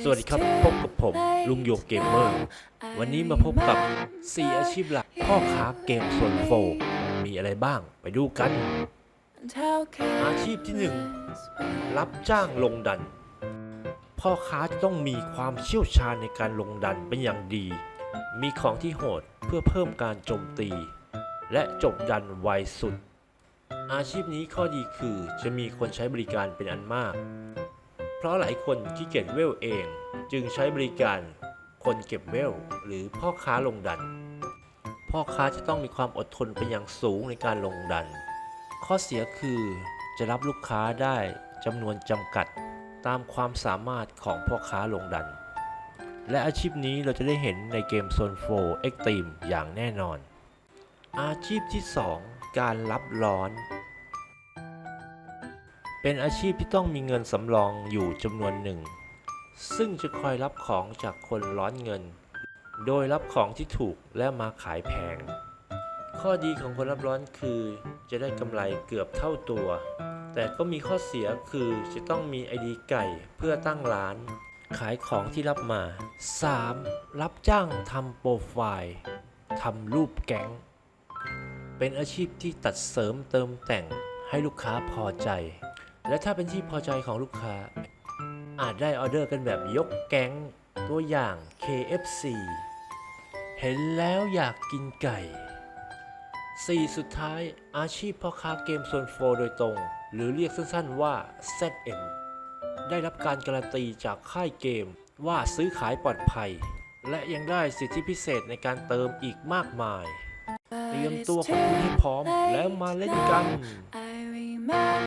สวัสดีครับพบกับผมลุงโยกเกมเมอร์ วันนี้มาพบกับ 4 อาชีพหลักพ่อค้าเกมโซนโฟมีอะไรบ้างไปดูกัน อาชีพที่ 1 รับจ้างลงดัน พ่อค้าจะต้องมีความเชี่ยวชาญในการลงดันเป็นอย่างดี มีของที่โหดเพื่อเพิ่มการโจมตี และจบดันไวสุด อาชีพนี้ข้อดีคือจะมีคนใช้บริการเป็นอันมาก เพราะหลายคนขี้เกียจเวลเอง จึงใช้บริการคนเก็บเวลหรือพ่อค้าลงดัน พ่อค้าจะต้องมีความอดทนเป็นอย่างสูงในการลงดัน ข้อเสียคือจะรับลูกค้าได้จำนวนจำกัดตามความสามารถของพ่อค้าลงดัน และอาชีพนี้เราจะได้เห็นในเกมโซนโฟเอ็กตีมอย่างแน่นอน อาชีพที่ 2 การรับร้อน เป็นอาชีพที่ต้องมีเงินสำรองอยู่จำนวนหนึ่ง ซึ่งจะคอยรับของจากคนร้อนเงิน โดยรับของที่ถูกและมาขายแพง ข้อดีของคนรับร้อนคือ จะได้กำไรเกือบเท่าตัว แต่ก็มีข้อเสียคือจะต้องมีไอดีไก่เพื่อตั้งร้าน ขายของที่รับมา 3. รับจ้างทำโปรไฟล์ทำรูปแก๊ง เป็นอาชีพที่ตัดเสริมเติมแต่งให้ลูกค้าพอใจ และถ้าเป็นที่พอใจของลูกค้า อาจได้ออเดอร์กันแบบยกแก๊งตัวอย่าง KFC เห็นแล้วอยากกินไก่ 4. สุดท้ายอาชีพพ่อค้าเกมโซนโฟโดยตรง หรือเรียกสั้นๆว่า ZM ได้รับการการันตีจากค่ายเกมว่าซื้อขายปลอดภัย และยังได้สิทธิพิเศษในการเติมอีกมากมาย เตรียมตัวของคุณให้พร้อมแล้วมาเล่นกัน